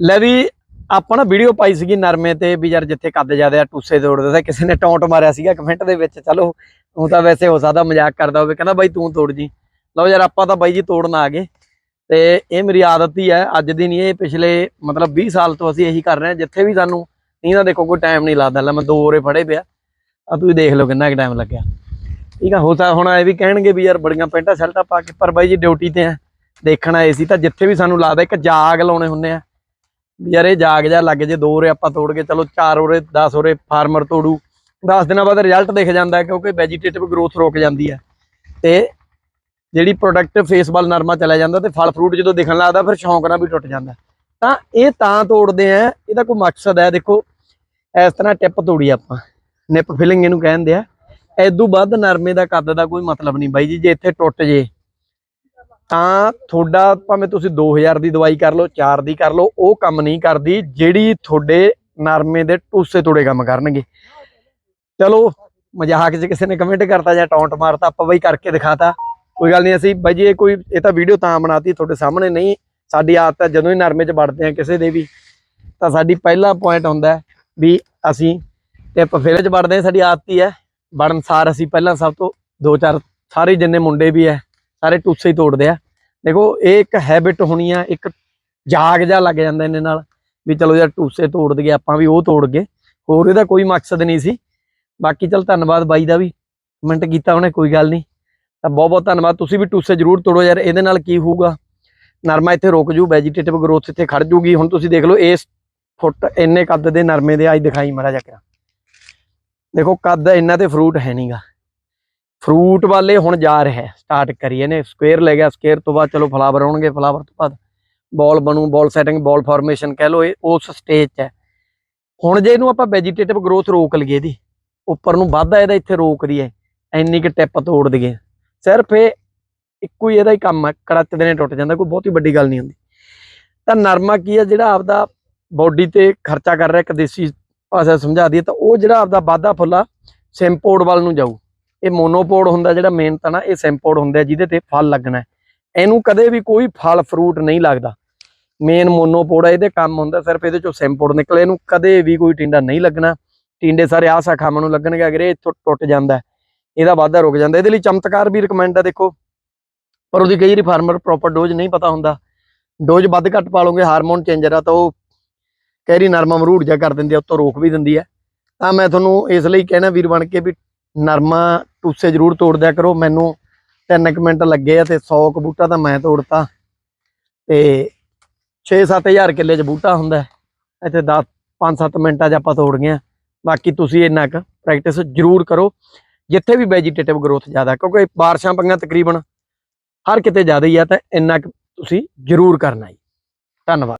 ਲੈ ਵੀ ਆਪਾਂ ਨਾ ਵੀਡੀਓ ਪਾਈ ਸੀਗੀ ਨਰਮੇ ਤੇ ਵੀ ਯਾਰ ਜਿੱਥੇ ਕੱਦ ਜ਼ਿਆਦਾ ਆ, ਟੂਸੇ ਤੋੜਦੇ ਤਾਂ ਕਿਸੇ ਨੇ ਟੌਂਟ ਮਾਰਿਆ ਸੀਗਾ ਕਮੈਂਟ ਦੇ ਵਿੱਚ, ਚਲੋ ਉਹ ਤਾਂ ਵੈਸੇ ਹੋ ਸਕਦਾ ਮਜ਼ਾਕ ਕਰਦਾ ਹੋਵੇ, ਕਹਿੰਦਾ ਬਾਈ ਤੂੰ ਤੋੜ ਜੀ। ਲਓ ਯਾਰ ਆਪਾਂ ਤਾਂ ਬਾਈ ਜੀ ਤੋੜਨ ਆ ਗਏ। ਤੇ ਇਹ ਮੇਰੀ ਆਦਤ ਹੀ ਹੈ, ਅੱਜ ਦੀ ਨਹੀਂ ਇਹ, ਪਿਛਲੇ ਮਤਲਬ 20 ਸਾਲ ਤੋਂ ਅਸੀਂ ਇਹੀ ਕਰ ਰਹੇ ਹਾਂ, ਜਿੱਥੇ ਵੀ ਸਾਨੂੰ ਨਹੀਂ ਤਾਂ ਦੇਖੋ ਕੋਈ ਟਾਈਮ ਨਹੀਂ ਲੱਗਦਾ, ਲੈ ਮੈਂ ਦੋ ਹੋਰੇ ਫੜੇ ਪਿਆ। ਆ ਤੁਸੀਂ ਦੇਖ ਲਓ ਕਿੰਨਾ ਕੁ ਟਾਈਮ ਲੱਗਿਆ। ਠੀਕ ਆ, ਹੋ ਤਾਂ ਹੁਣ ਇਹ ਵੀ ਕਹਿਣਗੇ ਵੀ ਯਾਰ ਬੜੀਆਂ ਪੈਂਟਾਂ, ਸ਼ਰਟਾਂ ਪਾ ਕੇ, ਪਰ ਬਾਈ ਜੀ ਡਿਊਟੀ ਤੇ ਆ, ਦੇਖਣ ਆਏ ਸੀ ਤਾਂ ਜਿੱਥੇ ਵੀ ਸਾਨੂੰ ਲੱਗਦਾ ਇੱਕ ਜਾਗ ਲਾਉਣੇ ਹੁੰਦੇ ਆ। ਵੀ ਯਾਰ ਇਹ ਜਾਗ ਜਾ ਲੱਗ ਜੇ, ਦੋ ਹੋਰੇ ਆਪਾਂ ਤੋੜ ਕੇ, ਚਲੋ ਚਾਰ ਓਰੇ 10 ਓਰੇ ਫਾਰਮਰ ਤੋੜੂ। 10 ਦਿਨਾਂ ਬਾਅਦ ਰਿਜ਼ਲਟ ਦਿਖ ਜਾਂਦਾ ਕਿਉਂਕਿ ਵੈਜੀਟੇਟਿਵ ਗਰੋਥ ਰੁਕ ਜਾਂਦੀ ਹੈ। ਤੇ ਜਿਹੜੀ ਪ੍ਰੋਡਕਟ ਫੇਸ ਵੱਲ ਨਰਮਾ ਚਲਾ ਜਾਂਦਾ ਤੇ ਫਲ ਫਰੂਟ ਜਦੋਂ ਦਿਖਣ ਲੱਗਦਾ, ਫਿਰ ਸ਼ੌਂਕ ਨਾਲ ਵੀ ਟੁੱਟ ਜਾਂਦਾ। ਤਾਂ ਇਹ ਤਾਂ ਤੋੜਦੇ ਆ, ਇਹਦਾ ਕੋਈ ਮਕਸਦ ਹੈ ਦੇਖੋ, ਇਸ ਤਰ੍ਹਾਂ ਟਿਪ ਤੋੜੀ ਆਪਾਂ। ਨਿਪ ਫਿਲਿੰਗ ਇਹਨੂੰ ਕਹਿੰਦੇ ਆ। ਐਦੂ ਵੱਧ ਨਰਮੇ ਦਾ ਕੱਦ ਦਾ ਕੋਈ ਮਤਲਬ ਨਹੀਂ ਬਾਈ ਜੀ, ਜੇ ਇੱਥੇ ਟੁੱਟ ਜੇ ਤਾਂ ਤੁਹਾਡਾ ਭਾਵੇਂ ਤੁਸੀਂ 2000 ਦੀ ਦਵਾਈ ਕਰ ਲਓ 4 ਦੀ ਕਰ ਲਓ, ਉਹ ਕੰਮ ਨਹੀਂ ਕਰਦੀ ਜਿਹੜੀ ਤੁਹਾਡੇ ਨਰਮੇ ਦੇ ਟੂਸੇ ਤੋੜੇ ਕੰਮ ਕਰਨਗੇ। ਚਲੋ, ਮਜ਼ਾਕ 'ਚ ਕਿਸੇ ਨੇ ਕਮੈਂਟ ਕਰਤਾ ਜਾਂ ਟੌਂਟ ਮਾਰਤਾ, ਆਪਾਂ ਬਈ ਕਰਕੇ ਦਿਖਾਤਾ। ਕੋਈ ਗੱਲ ਨਹੀਂ, ਅਸੀਂ ਬਾਈ ਜੀ ਇਹ ਕੋਈ, ਇਹ ਤਾਂ ਵੀਡੀਓ ਤਾਂ ਬਣਾਤੀ ਤੁਹਾਡੇ ਸਾਹਮਣੇ, ਨਹੀਂ, ਸਾਡੀ ਆਦਤ ਹੈ ਜਦੋਂ ਹੀ ਨਰਮੇ 'ਚ ਵੜਦੇ ਆ ਕਿਸੇ ਦੇ ਵੀ, ਤਾਂ ਸਾਡੀ ਪਹਿਲਾ ਪੁਆਇੰਟ ਹੁੰਦਾ ਵੀ ਅਸੀਂ ਤੇ ਪਫੇਲੇ 'ਚ ਵੜਦੇ ਆ ਸਾਡੀ ਆਦਤ ਹੀ ਹੈ। ਵੜਨ ਸਾਰ ਅਸੀਂ ਪਹਿਲਾਂ ਸਭ ਤੋਂ ਦੋ ਚਾਰ, ਸਾਰੇ ਜਿੰਨੇ ਮੁੰਡੇ ਵੀ ਹੈ ਸਾਰੇ ਟੂਸੇ ਹੀ ਤੋੜਦੇ ਆ। ਦੇਖੋ, ਇਹ ਇੱਕ ਹੈਬਿਟ ਹੋਣੀ ਆ, ਇੱਕ ਜਾਗ ਜਾ ਲੱਗ ਜਾਂਦਾ ਇਹਨੇ ਨਾਲ ਵੀ ਚਲੋ ਯਾਰ ਟੂਸੇ ਤੋੜ ਦਈਏ, ਆਪਾਂ ਵੀ ਉਹ ਤੋੜ ਗਏ। ਹੋਰ ਇਹਦਾ ਕੋਈ ਮਕਸਦ ਨਹੀਂ ਸੀ। ਬਾਕੀ ਚਲ ਧੰਨਵਾਦ ਬਾਈ ਦਾ ਵੀ। ਕਮੈਂਟ ਕੀਤਾ ਉਹਨੇ, ਕੋਈ ਗੱਲ ਨਹੀਂ। ਤਾਂ ਬਹੁਤ ਬਹੁਤ ਧੰਨਵਾਦ। ਤੁਸੀਂ ਵੀ ਟੂਸੇ ਜ਼ਰੂਰ ਤੋੜੋ ਯਾਰ, ਇਹਦੇ ਨਾਲ ਕੀ ਹੋਊਗਾ? ਨਰਮਾ ਇੱਥੇ ਰੁਕ ਜੂ ਵੈਜੀਟੇਟਿਵ ਗਰੋਥ ਇੱਥੇ ਖੜ ਜੂਗੀ। ਹੁਣ ਤੁਸੀਂ ਦੇਖ ਲਓ, ਇਸ ਫੁੱਟ ਇੰਨੇ ਕੱਦ ਦੇ ਨਰਮੇ ਦੇ ਅੱਜ ਦਿਖਾਈ ਮਰਾ ਜਾ ਕੇ ਦੇਖੋ, ਕੱਦ ਇੰਨਾ ਤੇ ਫਰੂਟ ਹੈ ਨਹੀਂਗਾ ਫਰੂਟ ਵਾਲੇ ਹੁਣ ਜਾ ਰਿਹਾ ਸਟਾਰਟ ਕਰੀਏ ਨੇ ਸਕੁਅਰ ਲੈ ਗਿਆ ਸਕੁਅਰ ਤੋਂ ਬਾਅਦ ਚਲੋ ਫਲਾਵਰ ਆਉਣਗੇ ਫਲਾਵਰ ਤੋਂ ਬਾਅਦ ਬਾਲ ਬਣੂ ਬਾਲ ਸੈਟਿੰਗ ਬਾਲ ਫਾਰਮੇਸ਼ਨ ਕਹਿ ਲਓ, ਇਹ ਉਸ ਸਟੇਜ 'ਚ ਹੈ। ਹੁਣ ਜੇ ਇਹਨੂੰ ਆਪਾਂ ਵੈਜੀਟੇਟਿਵ ਗਰੋਥ ਰੋਕ ਲਈਏ ਇਹਦੀ, ਉੱਪਰ ਨੂੰ ਵਾਧਾ ਇਹਦਾ ਇੱਥੇ ਰੋਕ ਦਈਏ, ਇੰਨੀ ਕਿ ਟਿਪ ਤੋੜ ਦਈਏ। ਸਿਰਫ ਇਹ ਇੱਕੋ ਹੀ ਇਹਦਾ ਹੀ ਕੰਮ ਹੈ, ਕੜੱਚ ਦੇ ਨੇ ਟੁੱਟ ਜਾਂਦਾ, ਕੋਈ ਬਹੁਤੀ ਵੱਡੀ ਗੱਲ ਨਹੀਂ ਹੁੰਦੀ। ਤਾਂ ਨਰਮਾ ਕੀ ਹੈ ਜਿਹੜਾ ਆਪਦਾ ਬਾਡੀ ਤੇ ਖਰਚਾ ਕਰ ਰਿਹਾ, ਇੱਕ ਦੇਸੀ ਭਾਸ਼ਾ ਸਮਝਾ ਦਈਏ, ਤਾਂ ਉਹ ਜਿਹੜਾ ਆਪਦਾ ਵਾਧਾ ਫੁੱਲਾ ਸਿੰਪੋਰਡ ਵੱਲ ਨੂੰ ਜਾਊ। ਇਹ ਮੋਨੋਪੋਡ ਹੁੰਦਾ ਜਿਹੜਾ ਮੇਨ ਤਾਂ ਨਾ, ਇਹ ਸਿੰਪੋਰਡ ਹੁੰਦਾ ਜਿਹਦੇ ਤੇ ਫਲ ਲੱਗਣਾ ਇਹਨੂੰ ਕਦੇ ਵੀ ਕੋਈ ਫਲ ਫਰੂਟ ਨਹੀਂ ਲੱਗਦਾ। ਮੇਨ ਮੋਨੋਪੋਡ ਹੈ ਇਹਦੇ ਕੰਮ ਹੁੰਦਾ ਸਿਰਫ ਇਹਦੇ ਚੋਂ ਸਿੰਪੋਰਡ ਨਿਕਲੇ, ਇਹਨੂੰ ਕਦੇ ਵੀ ਕੋਈ ਟਿੰਡਾ ਨਹੀਂ ਲੱਗਣਾ। ਟਿੰਡੇ ਸਾਰੇ ਆਹ ਸ਼ਾਖਾਵਾਂ ਨੂੰ ਲੱਗਣਗੇ, ਅਗਰ ਇਹ ਇੱਥੋਂ ਟੁੱਟ ਜਾਂਦਾ ਇਹਦਾ ਵਾਧਾ ਰੁਕ ਜਾਂਦਾ। ਇਹਦੇ ਲਈ ਚਮਤਕਾਰ ਵੀ ਰეკਮੈਂਡ ਆ, ਦੇਖੋ। ਪਰ ਉਹਦੀ ਕਈ ਵਾਰੀ ਫਾਰਮਰ ਪ੍ਰੋਪਰ ਡੋਜ਼ ਨਹੀਂ ਪਤਾ ਹੁੰਦਾ। ਡੋਜ਼ ਵੱਧ ਘੱਟ ਪਾ ਲਓਗੇ ਹਾਰਮੋਨ ਚੇਂਜਰ ਆ, ਤਾਂ ਉਹ ਕੈਰੀ ਨਰਮਾ ਮਰੂੜ ਜਾ ਕਰ ਦਿੰਦੀ ਆ, ਉੱਤੋਂ ਰੋਕ ਵੀ ਦਿੰਦੀ ਹੈ ਤਾਂ ਮੈਂ ਤੁਹਾਨੂੰ ਇਸ ਲਈ ਕਹਿਣਾ ਵੀਰ ਬਣ ਕੇ ਵੀ ਨਰਮਾ ਟੂਸੇ ਜ਼ਰੂਰ ਤੋੜ ਦਿਆ ਕਰੋ। ਮੈਨੂੰ 3 ਮਿੰਟ ਲੱਗੇ ਆ ਤੇ 100 ਕ ਬੂਟਾ ਤਾਂ ਮੈਂ ਤੋੜਤਾ। ਤੇ 6-7000 ਕਿੱਲੇ 'ਚ ਬੂਟਾ ਹੁੰਦਾ ਇੱਥੇ 10 5-7 ਮਿੰਟਾਂ 'ਚ ਆਪਾਂ ਤੋੜ ਗਏ ਆ। ਬਾਕੀ ਤੁਸੀਂ ਇੰਨਾ ਕੁ ਪ੍ਰੈਕਟਿਸ ਜ਼ਰੂਰ ਕਰੋ। ਜਿੱਥੇ ਵੀ ਵੈਜੀਟੇਟਿਵ ਗਰੋਥ ਜ਼ਿਆਦਾ, ਕਿਉਂਕਿ ਬਾਰਿਸ਼ਾਂ ਪਈਆਂ ਤਕਰੀਬਨ ਹਰ ਕਿਤੇ ਜ਼ਿਆਦਾ ਹੀ ਆ, ਤਾਂ ਇੰਨਾ ਕੁ ਤੁਸੀਂ ਜ਼ਰੂਰ ਕਰਨਾ ਜੀ। ਧੰਨਵਾਦ।